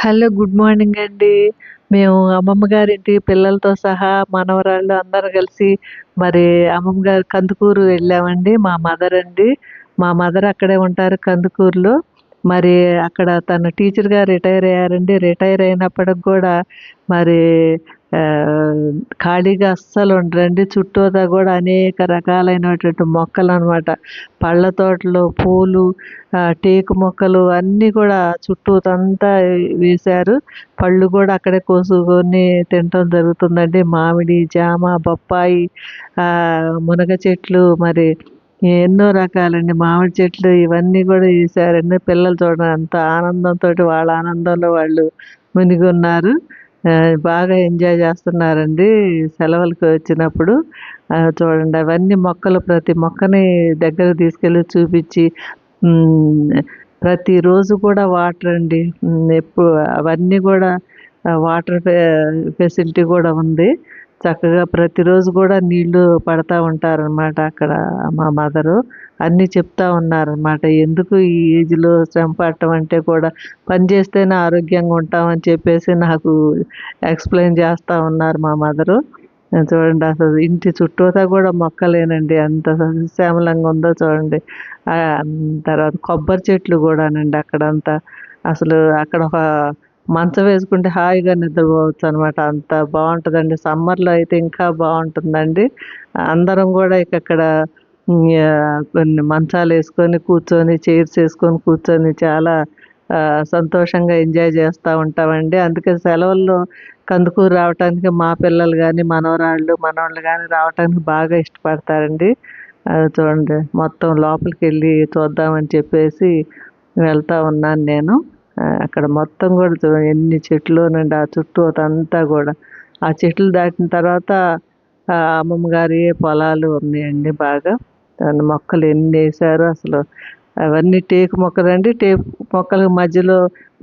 Hello good morning అండి. మేము అమ్మమ్మ గారింటి పిల్లలతో సహా మనవరాళ్ళు అందరూ కలిసి మరి అమ్మమ్మ గారు కందుకూరు వెళ్ళామండి. మా మదర్ అండి. మా మదర్ అక్కడే ఉంటారు కందుకూరులో. మరి అక్కడ తను టీచర్గా రిటైర్ అయ్యారండి. రిటైర్ అయినప్పటికి కూడా మరి ఖాళీగా అస్సలు ఉండరండి. చుట్టూతా కూడా అనేక రకాలైనటువంటి మొక్కలు అనమాట పళ్ళ తోటలు పూలు టేకు మొక్కలు అన్నీ కూడా చుట్టూతంతా వేశారు. పళ్ళు కూడా అక్కడే కోసుకొని తినటం జరుగుతుందండి. మామిడి జామ బొప్పాయి మునగ చెట్లు మరి ఎన్నో రకాలండి. మామిడి చెట్లు ఇవన్నీ కూడా వేసారండి పిల్లలు చూడడం అంత ఆనందంతో వాళ్ళ ఆనందంలో వాళ్ళు మునిగి ఉన్నారు బాగా ఎంజాయ్ చేస్తున్నారండి సెలవులకి వచ్చినప్పుడు. చూడండి అవన్నీ మొక్కలు ప్రతి మొక్కని దగ్గర తీసుకెళ్ళి చూపించి ప్రతిరోజు కూడా వాటర్ అండి. ఎప్పుడు అవన్నీ కూడా వాటర్ ఫెసిలిటీ కూడా ఉంది. చక్కగా ప్రతిరోజు కూడా నీళ్ళు పడతా ఉంటారనమాట అక్కడ మా మదరు. అన్నీ చెప్తా ఉన్నారనమాట ఎందుకు ఈ ఏజ్లో శ్రమ పడటం అంటే కూడా పని చేస్తేనే ఆరోగ్యంగా ఉంటామని చెప్పేసి నాకు ఎక్స్ప్లెయిన్ చేస్తూ ఉన్నారు మా మదరు. చూడండి అసలు ఇంటి చుట్టూతా కూడా మొక్కలేనండి. అంత శ్యామలంగా ఉందో చూడండి. తర్వాత కొబ్బరి చెట్లు కూడానండి అక్కడంతా. అసలు అక్కడ ఒక మంచం వేసుకుంటే హాయిగా నిద్రపోవచ్చు అనమాట అంత బాగుంటుందండి. సమ్మర్లో అయితే ఇంకా బాగుంటుందండి. అందరం కూడా ఇక్కడ కొన్ని మంచాలు వేసుకొని కూర్చొని చైర్స్ వేసుకొని కూర్చొని చాలా సంతోషంగా ఎంజాయ్ చేస్తూ ఉంటామండి. అందుకే సెలవుల్లో కందుకూరు రావటానికి మా పిల్లలు కానీ మనవరాళ్ళు మనవాళ్ళు కానీ రావటానికి బాగా ఇష్టపడతారండి. చూడండి మొత్తం లోపలికి వెళ్ళి చూద్దామని చెప్పేసి వెళ్తూ ఉన్నాను నేను. అక్కడ మొత్తం కూడా ఎన్ని చెట్లు నుండి ఆ చుట్టూ అంతా కూడా. ఆ చెట్లు దాటిన తర్వాత అమ్మమ్మ గారి పొలాలు ఉన్నాయండి బాగా. మొక్కలు ఎన్ని వేసారు అసలు. అవన్నీ టేకు మొక్కలండి. టేకు మొక్కల మధ్యలో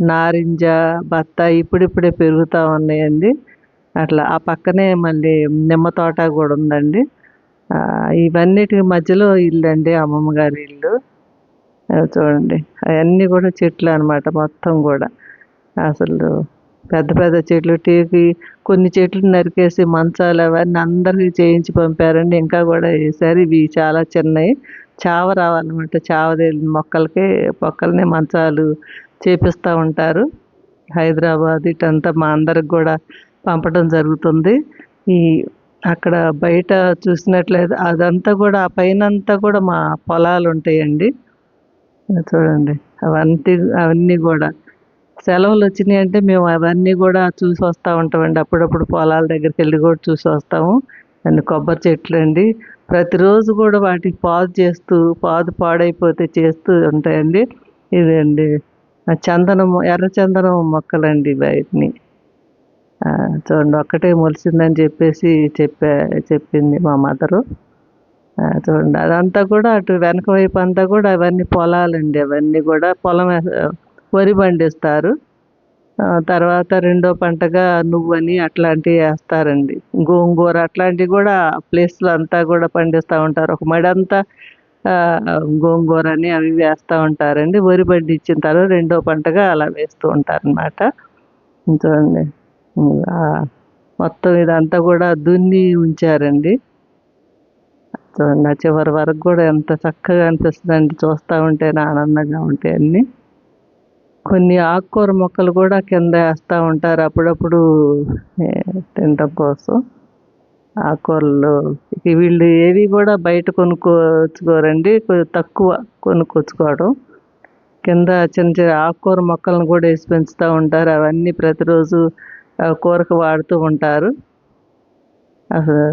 నారింజ బత్తాయి ఇప్పుడిప్పుడే పెరుగుతూ ఉన్నాయండి. అట్లా ఆ పక్కనే మళ్ళీ నిమ్మ తోట కూడా ఉందండి. ఇవన్నిటి మధ్యలో ఇల్లు అండి అమ్మమ్మ గారి ఇల్లు. చూడండి. అవన్నీ కూడా చెట్లు అనమాట మొత్తం కూడా. అసలు పెద్ద పెద్ద చెట్లు టీకి కొన్ని చెట్లు నరికేసి మంచాలు అవన్నీ అందరికీ చేయించి పంపారండి. ఇంకా కూడా వేసారు ఇవి చాలా చిన్నవి చావ రావాలన్నమాట. చావ మొక్కలకి మొక్కలనే మంచాలు చేపిస్తూ ఉంటారు. హైదరాబాద్ ఇటంతా మా అందరికి కూడా పంపడం జరుగుతుంది. ఈ అక్కడ బయట చూసినట్లయితే అదంతా కూడా ఆ పైన అంతా కూడా మా పొలాలు ఉంటాయండి. చూడండి. అవన్నీ అవన్నీ కూడా. సెలవులు వచ్చినాయి అంటే మేము అవన్నీ కూడా చూసి వస్తూ ఉంటామండి. అప్పుడప్పుడు పొలాల దగ్గరికి వెళ్ళి కూడా చూసి వస్తాము. అన్ని కొబ్బరి చెట్లు అండి. ప్రతిరోజు కూడా వాటికి పాదు చేస్తూ పాదు పాడైపోతే చేస్తూ ఉంటాయండి. ఇదండి. చందనం ఎర్ర చందనం మొక్కలండి బయటని. చూడండి ఒక్కటే మొలిసిందని చెప్పేసి చెప్పా చెప్పింది మా మదరు. చూడండి అదంతా కూడా అటు వెనక వైపు అంతా కూడా అవన్నీ పొలాలండి. అవన్నీ కూడా పొలం వరి పండిస్తారు. తర్వాత రెండో పంటగా నువ్వని అట్లాంటివి వేస్తారండి. గోంగూర అట్లాంటివి కూడా ప్లేస్లో అంతా కూడా పండిస్తూ ఉంటారు. ఒక మడి అంతా గోంగూర అని అవి వేస్తూ ఉంటారండి. వరి పండించిన తర్వాత రెండో పంటగా అలా వేస్తూ ఉంటారనమాట చూడండి మొత్తం ఇదంతా కూడా దున్ని ఉంచారండి. చూడండి చివరి వరకు కూడా ఎంత చక్కగా అనిపిస్తుందండి. చూస్తూ ఉంటేనే ఆనందంగా ఉంటాయి అన్నీ. కొన్ని ఆకుకూర మొక్కలు కూడా కింద వేస్తూ ఉంటారు అప్పుడప్పుడు తినటం కోసం. ఆకుకూరలు వీళ్ళు ఏవి కూడా బయట కొనుక్కోవచ్చుకోరండి తక్కువ కొనుక్కొచ్చుకోవడం. కింద చిన్న చిన్న ఆకుకూర మొక్కలను కూడా వేసి పెంచుతూ ఉంటారు. అవన్నీ ప్రతిరోజు కూరకు వాడుతూ ఉంటారు. అసలు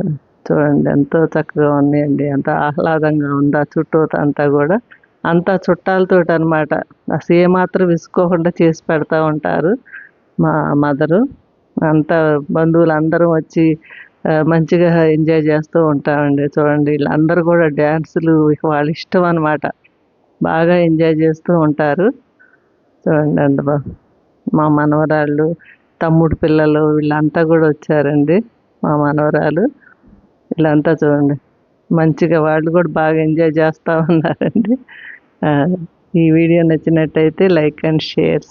చూడండి ఎంతో చక్కగా ఉన్నాయండి. ఎంత ఆహ్లాదంగా ఉందా చుట్టూ అంతా కూడా. అంతా చుట్టాలతో అనమాట అసలు ఏమాత్రం విసుకోకుండా చేసి పెడతా ఉంటారు మా మదరు. అంతా బంధువులు అందరం వచ్చి మంచిగా ఎంజాయ్ చేస్తూ ఉంటామండి. చూడండి వీళ్ళందరూ కూడా డ్యాన్సులు వాళ్ళ ఇష్టం అనమాట బాగా ఎంజాయ్ చేస్తూ ఉంటారు. చూడండి అంత మా మనవరాళ్ళు తమ్ముడు పిల్లలు వీళ్ళంతా కూడా వచ్చారండి మా మనవరాలు. ఇలా అంతా చూడండి. మంచిగా వాళ్ళు కూడా బాగా ఎంజాయ్ చేస్తూ ఉన్నారండి. ఈ వీడియో నచ్చినట్టయితే లైక్ అండ్ షేర్